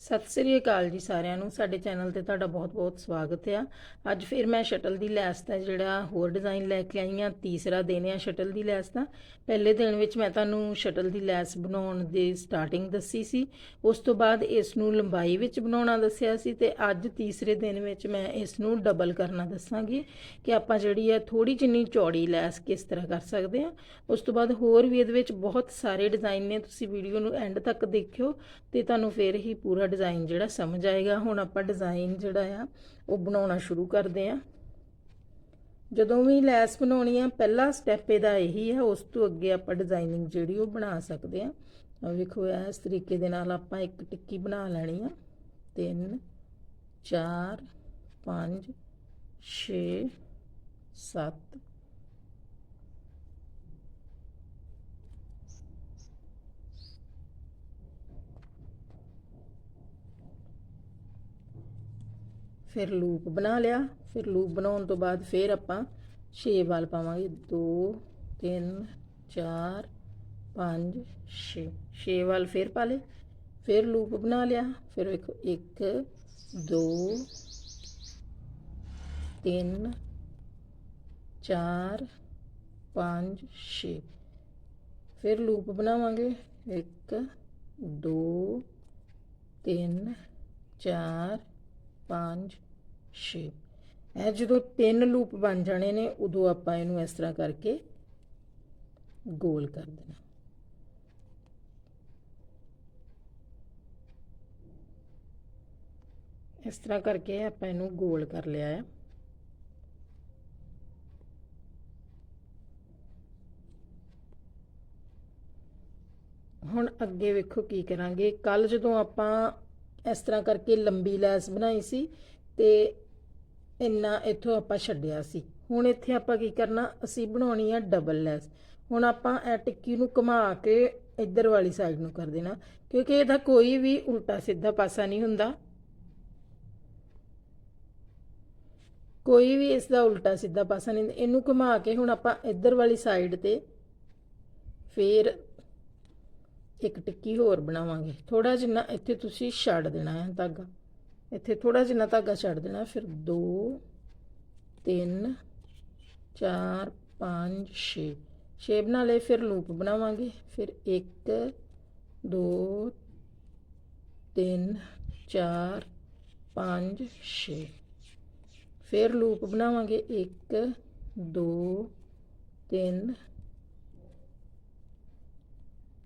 ਸਤਿ ਸ੍ਰੀ ਅਕਾਲ ਜੀ ਸਾਰਿਆਂ ਨੂੰ। ਸਾਡੇ ਚੈਨਲ ਤੇ ਤੁਹਾਡਾ ਬਹੁਤ-ਬਹੁਤ ਸਵਾਗਤ ਹੈ ਅੱਜ ਫਿਰ ਮੈਂ ਸ਼ਟਲ ਦੀ ਲੈਸ ਦਾ ਜਿਹੜਾ ਹੋਰ ਡਿਜ਼ਾਈਨ ਲੈ ਕੇ ਆਈ ਹਾਂ ਤੀਸਰਾ ਦਿਨ ਹੈ ਸ਼ਟਲ ਦੀ ਲੈਸ ਦਾ। ਪਹਿਲੇ ਦਿਨ ਵਿੱਚ ਮੈਂ ਤੁਹਾਨੂੰ ਸ਼ਟਲ ਦੀ ਲੈਸ ਬਣਾਉਣ ਦੀ ਸਟਾਰਟਿੰਗ ਦੱਸੀ ਸੀ। ਉਸ ਤੋਂ ਬਾਅਦ ਇਸ ਨੂੰ ਲੰਬਾਈ ਵਿੱਚ ਬਣਾਉਣਾ ਦੱਸਿਆ ਸੀ ਤੇ ਅੱਜ ਤੀਸਰੇ ਦਿਨ ਵਿੱਚ ਮੈਂ ਇਸ ਨੂੰ ਡਬਲ ਕਰਨਾ ਦੱਸਾਂਗੀ ਕਿ ਆਪਾਂ ਜਿਹੜੀ ਹੈ ਥੋੜੀ ਜਿੰਨੀ ਚੌੜੀ ਲੈਸ ਕਿਸ ਤਰ੍ਹਾਂ ਕਰ ਸਕਦੇ ਹਾਂ ਉਸ ਤੋਂ ਬਾਅਦ ਹੋਰ ਵੀ ਇਹਦੇ ਵਿੱਚ ਬਹੁਤ ਸਾਰੇ ਡਿਜ਼ਾਈਨ ਨੇ। ਤੁਸੀਂ ਵੀਡੀਓ ਨੂੰ ਐਂਡ ਤੱਕ ਦੇਖਿਓ ਤੇ ਤੁਹਾਨੂੰ ਫਿਰ ਹੀ ਪੂਰਾ ਡਿਜ਼ਾਈਨ ਜਿਹੜਾ ਸਮਝ ਆਏਗਾ, ਹੁਣ ਆਪਾਂ ਡਿਜ਼ਾਈਨ ਜਿਹੜਾ ਆ, ਉਹ ਬਣਾਉਣਾ ਸ਼ੁਰੂ ਕਰਦੇ ਹਾਂ ਜਦੋਂ ਵੀ ਲੈਸ ਬਣਾਉਣੀ ਆ, ਪਹਿਲਾ ਸਟੈਪ ਇਹਦਾ ਇਹੀ ਹੈ ਉਸ ਤੋਂ ਅੱਗੇ ਆਪਾਂ ਡਿਜ਼ਾਈਨਿੰਗ ਜਿਹੜੀ ਉਹ ਬਣਾ ਸਕਦੇ ਆ। ਆ ਵੇਖੋ, ਇਸ ਤਰੀਕੇ ਦੇ ਨਾਲ ਆਪਾਂ ਇੱਕ ਟਿੱਕੀ ਬਣਾ ਲੈਣੀ ਆ। 3 4 5 6 7 ਫਿਰ ਲੂਪ ਬਣਾ ਲਿਆ ਫਿਰ ਲੂਪ ਬਣਾਉਣ ਤੋਂ ਬਾਅਦ ਫਿਰ ਆਪਾਂ 6 ਵਾਲ ਪਾਵਾਂਗੇ 2 3 4 5 6 6 ਵਾਲ ਫਿਰ ਪਾ ਲਏ ਫਿਰ ਲੂਪ ਬਣਾ ਲਿਆ ਫਿਰ ਵੇਖੋ 1 2 3 4 5 6 ਫਿਰ ਲੂਪ ਬਣਾਵਾਂਗੇ 1 2 3 4 5 6 ਇਹ ਜਦੋਂ ਤਿੰਨ ਲੂਪ ਬਣ ਜਾਣੇ ਨੇ, ਉਦੋਂ ਆਪਾਂ ਇਹਨੂੰ ਇਸ ਤਰ੍ਹਾਂ ਕਰਕੇ ਗੋਲ ਕਰ ਦੇਣਾ। ਇਸ ਤਰ੍ਹਾਂ ਕਰਕੇ ਆਪਾਂ ਇਹਨੂੰ ਗੋਲ ਕਰ ਲਿਆ ਹੈ। ਹੁਣ ਅੱਗੇ ਵੇਖੋ ਕੀ ਕਰਾਂਗੇ। ਕੱਲ ਜਦੋਂ ਆਪਾਂ ਇਸ ਤਰ੍ਹਾਂ ਕਰਕੇ ਲੰਬੀ ਲੈਸ ਬਣਾਈ ਸੀ ਤੇ ਇੰਨਾ ਇੱਥੋਂ ਆਪਾਂ ਛੱਡਿਆ ਸੀ। ਹੁਣ ਇੱਥੇ ਆਪਾਂ ਕੀ ਕਰਨਾ, ਅਸੀਂ ਬਣਾਉਣੀ ਆ ਡਬਲ ਲੈਸ। ਹੁਣ ਆਪਾਂ ਇਹ ਟਿੱਕੀ ਨੂੰ ਘੁਮਾ ਕੇ ਇੱਧਰ ਵਾਲੀ ਸਾਈਡ ਨੂੰ ਕਰ ਦੇਣਾ, ਕਿਉਂਕਿ ਇਹਦਾ ਕੋਈ ਵੀ ਉਲਟਾ ਸਿੱਧਾ ਪਾਸਾ ਨਹੀਂ ਹੁੰਦਾ। ਕੋਈ ਵੀ ਇਸ ਦਾ ਉਲਟਾ ਸਿੱਧਾ ਪਾਸਾ ਨਹੀਂ ਇਹਨੂੰ ਘੁਮਾ ਕੇ ਹੁਣ ਆਪਾਂ ਇੱਧਰ ਵਾਲੀ ਸਾਈਡ ਤੇ ਫੇਰ ਇੱਕ ਟਿੱਕੀ ਹੋਰ ਬਣਾਵਾਂਗੇ। ਥੋੜਾ ਜਿੰਨਾ ਇੱਥੇ ਤੁਸੀਂ ਛੱਡ ਦੇਣਾ ਹੈ ਧਾਗਾ। ਇੱਥੇ ਥੋੜਾ ਜਿੰਨਾ ਧਾਗਾ ਛੱਡ ਦੇਣਾ, ਫਿਰ 2 3 4 5 6 6 ਬਣਾ ਲਏ, ਫਿਰ ਲੂਪ ਬਣਾਵਾਂਗੇ। ਫਿਰ 1 2 3 4 5 6 ਫਿਰ ਲੂਪ ਬਣਾਵਾਂਗੇ। 1 2 3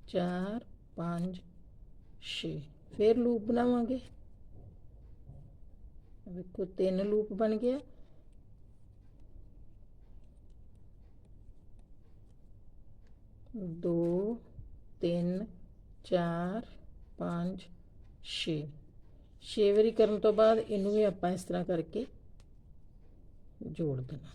4 5 6 ਫਿਰ ਲੂਪ ਬਣਾਵਾਂਗੇ। ਵੇਖੋ ਤਿੰਨ ਲੂਪ ਬਣ ਗਿਆ ਦੋ ਤਿੰਨ ਚਾਰ ਪੰਜ ਛੇ ਛੇ ਵਾਰੀ ਕਰਨ ਤੋਂ ਬਾਅਦ ਇਹਨੂੰ ਵੀ ਆਪਾਂ ਇਸ ਤਰ੍ਹਾਂ ਕਰਕੇ ਜੋੜ ਦੇਣਾ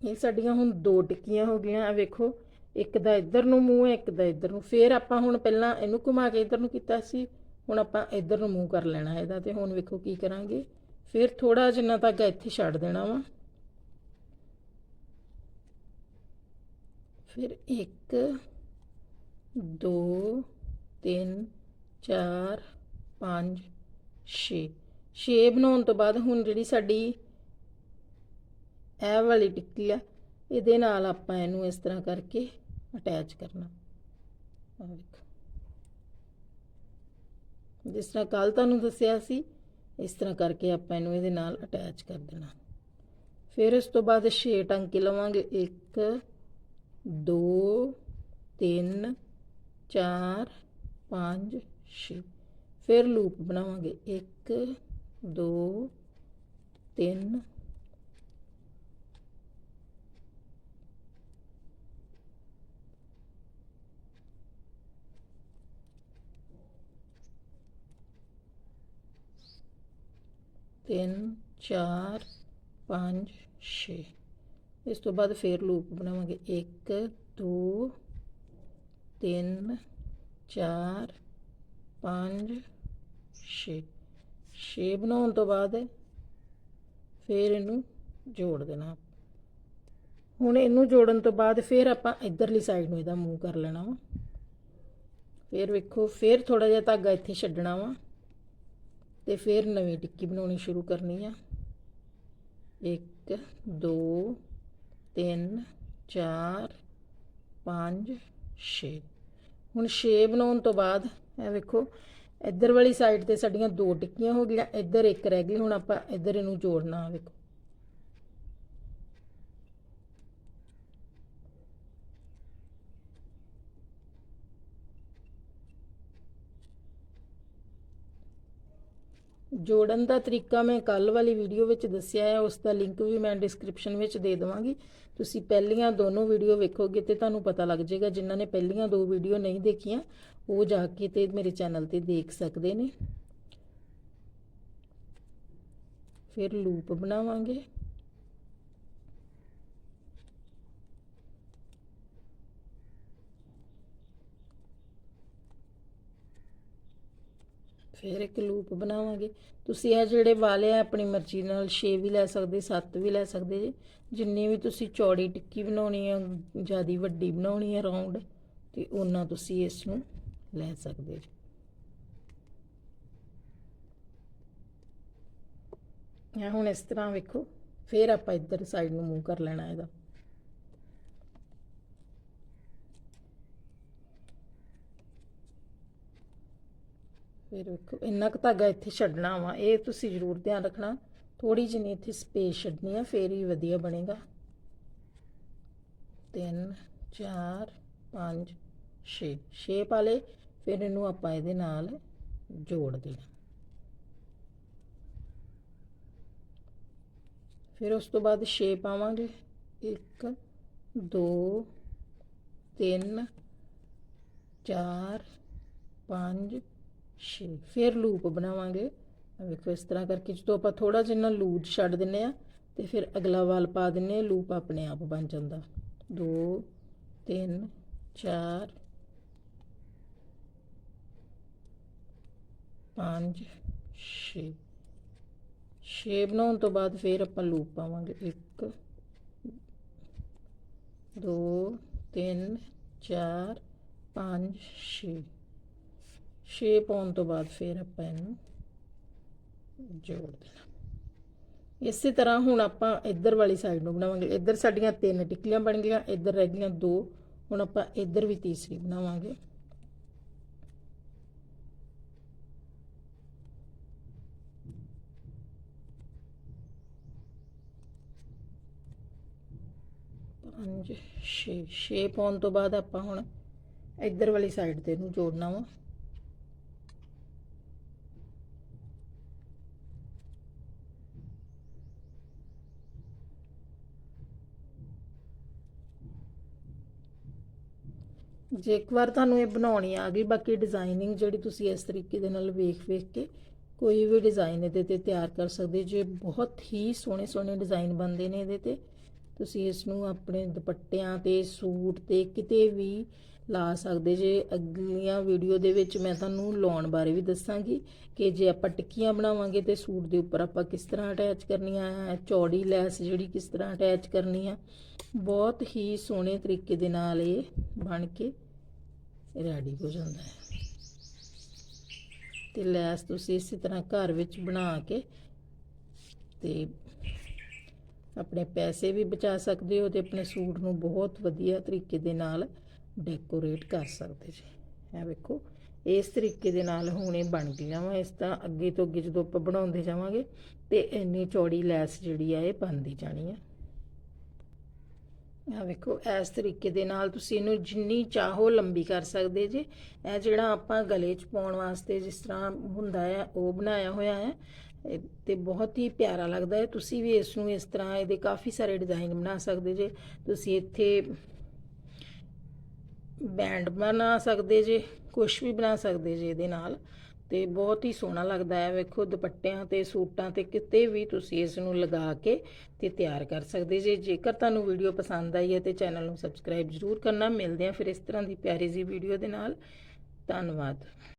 ਇਹ ਸਾਡੀਆਂ ਹੁਣ ਦੋ ਟਿੱਕੀਆਂ ਹੋ ਗਈਆਂ ਆ ਵੇਖੋ ਇੱਕ ਦਾ ਇੱਧਰ ਨੂੰ ਮੂੰਹ ਹੈ ਇੱਕ ਦਾ ਇੱਧਰ ਨੂੰ। ਫੇਰ ਆਪਾਂ ਹੁਣ ਪਹਿਲਾਂ ਇਹਨੂੰ ਘੁਮਾ ਕੇ ਇੱਧਰ ਨੂੰ ਕੀਤਾ ਸੀ। ਹੁਣ ਆਪਾਂ ਇੱਧਰ ਨੂੰ ਮੂੰਹ ਕਰ ਲੈਣਾ ਇਹਦਾ ਤੇ ਹੁਣ ਵੇਖੋ ਕੀ ਕਰਾਂਗੇ। ਫਿਰ ਥੋੜਾ ਜਿੰਨਾ ਤੱਕ ਇੱਥੇ ਛੱਡ ਦੇਣਾ ਵਾ। ਫਿਰ 1 2 3 4 5 6 6 ਬਣਾਉਣ ਤੋਂ ਬਾਅਦ ਹੁਣ ਜਿਹੜੀ ਸਾਡੀ ਇਹ ਵਾਲੀ ਟਿੱਕੀ ਆ ਇਹਦੇ ਨਾਲ ਆਪਾਂ ਇਹਨੂੰ ਇਸ ਤਰ੍ਹਾਂ ਕਰਕੇ ਅਟੈਚ ਕਰਨਾ। ਵੇਖੋ। ਜਿਸ ਤਰ੍ਹਾਂ ਕੱਲ ਤੁਹਾਨੂੰ ਦੱਸਿਆ ਸੀ, ਇਸ ਤਰ੍ਹਾਂ ਕਰਕੇ ਆਪਾਂ ਇਹਨੂੰ ਇਹਦੇ ਨਾਲ ਅਟੈਚ ਕਰ ਦੇਣਾ। ਫਿਰ ਇਸ ਤੋਂ ਬਾਅਦ 6 ਟਾਂਕੇ ਲਵਾਂਗੇ। 1 2 3 4 5 6 ਫਿਰ ਲੂਪ ਬਣਾਵਾਂਗੇ। 1 2 3 ਤਿੰਨ, ਚਾਰ, ਪੰਜ, ਛੇ। ਇਸ ਤੋਂ ਬਾਅਦ ਫੇਰ ਲੂਪ ਬਣਾਵਾਂਗੇ। 1 2 3 4 5 6 6 ਬਣਾਉਣ ਤੋਂ ਬਾਅਦ ਫੇਰ ਇਹਨੂੰ ਜੋੜ ਦੇਣਾ। ਹੁਣ ਇਹਨੂੰ ਜੋੜਨ ਤੋਂ ਬਾਅਦ ਫਿਰ ਆਪਾਂ ਇਧਰਲੀ ਸਾਈਡ ਨੂੰ ਇਹਦਾ ਮੂਵ ਕਰ ਲੈਣਾ ਵਾ। ਫਿਰ ਵੇਖੋ, ਫਿਰ ਥੋੜਾ ਜਿਹਾ ਧਾਗਾ ਇੱਥੇ ਛੱਡਣਾ ਵਾ। ਤੇ ਫਿਰ ਨਵੀਂ ਟਿੱਕੀ ਬਣਾਉਣੀ ਸ਼ੁਰੂ ਕਰਨੀ ਆ। 1 2 3 4 5 6 ਹੁਣ 6 ਬਣਾਉਣ ਤੋਂ ਬਾਅਦ, ਇਹ ਵੇਖੋ, ਇੱਧਰ ਵਾਲੀ ਸਾਈਡ ਤੇ ਸਾਡੀਆਂ ਦੋ ਟਿੱਕੀਆਂ ਹੋ ਗਈਆਂ, ਇੱਧਰ ਇੱਕ ਰਹਿ ਗਈ, ਹੁਣ ਆਪਾਂ ਇੱਧਰ ਇਹਨੂੰ ਜੋੜਨਾ, ਵੇਖੋ। ਜੋੜਨ ਦਾ ਤਰੀਕਾ ਮੈਂ ਕੱਲ ਵਾਲੀ ਵੀਡੀਓ ਵਿੱਚ ਦੱਸਿਆ ਹੈ, ਉਸ ਦਾ ਲਿੰਕ ਵੀ ਮੈਂ ਡਿਸਕ੍ਰਿਪਸ਼ਨ ਵਿੱਚ ਦੇ ਦੇਵਾਂਗੀ। ਤੁਸੀਂ ਪਹਿਲੀਆਂ ਦੋਨੋਂ ਵੀਡੀਓ ਵੇਖੋਗੇ ਤੇ ਤੁਹਾਨੂੰ ਪਤਾ ਲੱਗ ਜਾਏਗਾ, ਜਿਨ੍ਹਾਂ ਨੇ ਪਹਿਲੀਆਂ ਦੋ ਵੀਡੀਓ ਨਹੀਂ ਦੇਖੀਆਂ, ਉਹ ਜਾ ਕੇ ਤੇ ਮੇਰੇ ਚੈਨਲ ਤੇ ਦੇਖ ਸਕਦੇ ਨੇ। ਫਿਰ ਲੂਪ ਬਣਾਵਾਂਗੇ। ਫਿਰ ਇੱਕ ਲੂਪ ਬਣਾਵਾਂਗੇ। ਤੁਸੀਂ ਇਹ ਜਿਹੜੇ ਵਾਲੇ ਆ, ਆਪਣੀ ਮਰਜ਼ੀ ਨਾਲ 6 ਵੀ ਲੈ ਸਕਦੇ 7 ਵੀ ਲੈ ਸਕਦੇ ਜੀ। ਜਿੰਨੀ ਵੀ ਤੁਸੀਂ ਚੌੜੀ ਟਿੱਕੀ ਬਣਾਉਣੀ ਆ, ਜਿਆਦੀ ਵੱਡੀ ਬਣਾਉਣੀ ਆ ਰਾਉਂਡ ਤੇ ਉਹਨਾਂ ਤੁਸੀਂ ਇਸ ਨੂੰ ਲੈ ਸਕਦੇ ਜੀ। ਇਹ ਹੁਣ ਇਸ ਤਰ੍ਹਾਂ ਵੇਖੋ, ਫਿਰ ਆਪਾਂ ਇੱਧਰ ਸਾਈਡ ਨੂੰ ਮੂਵ ਕਰ ਲੈਣਾ ਇਹਦਾ। ਫਿਰ ਵੇਖੋ, ਇੰਨਾ ਕੁ ਧਾਗਾ ਇੱਥੇ ਛੱਡਣਾ ਵਾ, ਇਹ ਤੁਸੀਂ ਜ਼ਰੂਰ ਧਿਆਨ ਰੱਖਣਾ। ਥੋੜੀ ਜਿਹੀ ਇੱਥੇ ਸਪੇਸ ਛੱਡਣੀ ਆ, ਫੇਰ ਹੀ ਵਧੀਆ ਬਣੇਗਾ। 3 4 5 6 6 ਪਾ ਲਏ, ਫਿਰ ਇਹਨੂੰ ਆਪਾਂ ਇਹਦੇ ਨਾਲ ਜੋੜ ਦੇਣਾ। ਫਿਰ ਉਸ ਤੋਂ ਬਾਅਦ 6 ਪਾਵਾਂਗੇ। 1 2 3 4 5 6 ਫਿਰ ਲੂਪ ਬਣਾਵਾਂਗੇ। ਵੇਖੋ, ਇਸ ਤਰ੍ਹਾਂ ਕਰਕੇ ਜਦੋਂ ਆਪਾਂ ਥੋੜਾ ਜਿਹਾ ਲੂਜ ਛੱਡ ਦਿੰਨੇ ਆ ਤੇ ਫਿਰ ਅਗਲਾ ਵਾਲ ਪਾ ਦਿੰਨੇ ਆ ਲੂਪ ਆਪਣੇ ਆਪ ਬਣ ਜਾਂਦਾ। 2 3 4 5 6 6 ਬਣਾਉਣ ਤੋਂ ਬਾਅਦ ਫਿਰ ਆਪਾਂ ਲੂਪ ਪਾਵਾਂਗੇ। 1 2 3 4 5 6 6 ਪਾਉਣ ਤੋਂ ਬਾਅਦ ਫਿਰ ਆਪਾਂ ਇਹਨੂੰ ਜੋੜ ਦੇਣਾ। ਇਸੇ ਤਰ੍ਹਾਂ ਹੁਣ ਆਪਾਂ ਇੱਧਰ ਵਾਲੀ ਸਾਈਡ ਨੂੰ ਬਣਾਵਾਂਗੇ। ਇੱਧਰ ਸਾਡੀਆਂ ਤਿੰਨ ਟਿੱਕੀਆਂ ਬਣ ਗਈਆਂ, ਇੱਧਰ ਰਹਿ ਗਈਆਂ ਦੋ। ਹੁਣ ਆਪਾਂ ਇੱਧਰ ਵੀ ਤੀਸਰੀ ਬਣਾਵਾਂਗੇ। ਪੰਜ 6 6 ਪਾਉਣ ਤੋਂ ਬਾਅਦ ਆਪਾਂ ਹੁਣ ਇੱਧਰ ਵਾਲੀ ਸਾਈਡ ਤੇ ਇਹਨੂੰ ਜੋੜਨਾ ਵਾ। ਜੇ ਇੱਕ ਵਾਰ ਤੁਹਾਨੂੰ ਇਹ ਬਣਾਉਣੀ ਆ ਗਈ, ਬਾਕੀ ਡਿਜ਼ਾਈਨਿੰਗ ਜਿਹੜੀ ਤੁਸੀਂ ਇਸ ਤਰੀਕੇ ਦੇ ਨਾਲ ਵੇਖ ਵੇਖ ਕੇ ਕੋਈ ਵੀ ਡਿਜ਼ਾਈਨ ਇਹਦੇ ਤੇ ਤਿਆਰ ਕਰ ਸਕਦੇ ਜੇ ਬਹੁਤ ਹੀ ਸੋਹਣੇ ਸੋਹਣੇ ਡਿਜ਼ਾਈਨ ਬਣਦੇ ਨੇ ਇਹਦੇ ਤੇ, ਤੁਸੀਂ ਇਸ ਨੂੰ ਆਪਣੇ ਦੁਪੱਟਿਆਂ ਤੇ, ਸੂਟ ਤੇ ਕਿਤੇ ਵੀ ਲਾ ਸਕਦੇ। ਜੇ ਅਗਲੀਆਂ ਵੀਡੀਓ ਦੇ ਵਿੱਚ ਮੈਂ ਤੁਹਾਨੂੰ ਲਾਉਣ ਬਾਰੇ ਵੀ ਦੱਸਾਂਗੀ ਕਿ ਜੇ ਆਪਾਂ ਟਿੱਕੀਆਂ ਬਣਾਵਾਂਗੇ ਤੇ ਸੂਟ ਦੇ ਉੱਪਰ ਆਪਾਂ ਕਿਸ ਤਰ੍ਹਾਂ ਅਟੈਚ ਕਰਨੀਆਂ ਆ, ਚੌੜੀ ਲੈਸ ਜਿਹੜੀ ਕਿਸ ਤਰ੍ਹਾਂ ਅਟੈਚ ਕਰਨੀ ਆ, ਬਹੁਤ ਹੀ ਸੋਹਣੇ ਤਰੀਕੇ ਦੇ ਨਾਲ ਇਹ ਬਣ ਕੇ ਰੈਡੀ ਹੋ ਜਾਂਦਾ ਹੈ। ਤੇ ਲੈਸ ਤੁਸੀਂ ਇਸੇ ਤਰ੍ਹਾਂ ਘਰ ਵਿੱਚ ਬਣਾ ਕੇ ਤੇ ਆਪਣੇ ਪੈਸੇ ਵੀ ਬਚਾ ਸਕਦੇ ਹੋ ਤੇ ਆਪਣੇ ਸੂਟ ਨੂੰ ਬਹੁਤ ਵਧੀਆ ਤਰੀਕੇ ਦੇ ਨਾਲ ਡੈਕੋਰੇਟ ਕਰ ਸਕਦੇ ਜੀ। ਇਹ ਵੇਖੋ, ਇਸ ਤਰੀਕੇ ਦੇ ਨਾਲ ਹੁਣ ਇਹ ਬਣ ਗਈਆਂ ਵਾ, ਇਸ ਤਾਂ ਅੱਗੇ ਤੋਂ ਅੱਗੇ ਜਦੋਂ ਆਪਾਂ ਬਣਾਉਂਦੇ ਜਾਵਾਂਗੇ ਤੇ ਇੰਨੀ ਚੌੜੀ ਲੈਸ ਜਿਹੜੀ ਆ ਇਹ ਬਣਦੀ ਜਾਣੀ ਆ। ਆ ਵੇਖੋ, ਇਸ ਤਰੀਕੇ ਦੇ ਨਾਲ ਤੁਸੀਂ ਇਹਨੂੰ ਜਿੰਨੀ ਚਾਹੋ ਲੰਬੀ ਕਰ ਸਕਦੇ ਜੇ। ਇਹ ਜਿਹੜਾ ਆਪਾਂ ਗਲੇ 'ਚ ਪਾਉਣ ਵਾਸਤੇ ਜਿਸ ਤਰ੍ਹਾਂ ਹੁੰਦਾ ਹੈ, ਉਹ ਬਣਾਇਆ ਹੋਇਆ ਹੈ। ਇਹ ਤੇ ਬਹੁਤ ਹੀ ਪਿਆਰਾ ਲੱਗਦਾ ਹੈ। ਤੁਸੀਂ ਵੀ ਇਸ ਨੂੰ ਇਸ ਤਰ੍ਹਾਂ ਇਹਦੇ ਕਾਫੀ ਸਾਰੇ ਡਿਜ਼ਾਈਨ ਬਣਾ ਸਕਦੇ ਜੇ। ਤੁਸੀਂ ਇੱਥੇ ਬੈਂਡ ਬਣਾ ਸਕਦੇ ਜੇ ਕੁਝ ਵੀ ਬਣਾ ਸਕਦੇ ਜੇ ਇਹਦੇ ਨਾਲ। ਤੇ ਬਹੁਤ ਹੀ ਸੋਹਣਾ ਲੱਗਦਾ ਹੈ। ਵੇਖੋ, ਦੁਪੱਟਿਆਂ ਤੇ, ਸੂਟਾਂ ਤੇ ਕਿਤੇ ਵੀ ਤੁਸੀਂ ਇਸ ਨੂੰ ਲਗਾ ਕੇ ਤੇ ਤਿਆਰ ਕਰ ਸਕਦੇ ਜੇ। ਜੇਕਰ ਤੁਹਾਨੂੰ ਵੀਡੀਓ ਪਸੰਦ ਆਈ ਹੈ ਤੇ ਚੈਨਲ ਨੂੰ ਸਬਸਕ੍ਰਾਈਬ ਜ਼ਰੂਰ ਕਰਨਾ। ਮਿਲਦੇ ਆ ਫਿਰ ਇਸ ਤਰ੍ਹਾਂ ਦੀ ਪਿਆਰੀ ਜੀ ਵੀਡੀਓ ਦੇ ਨਾਲ। ਧੰਨਵਾਦ।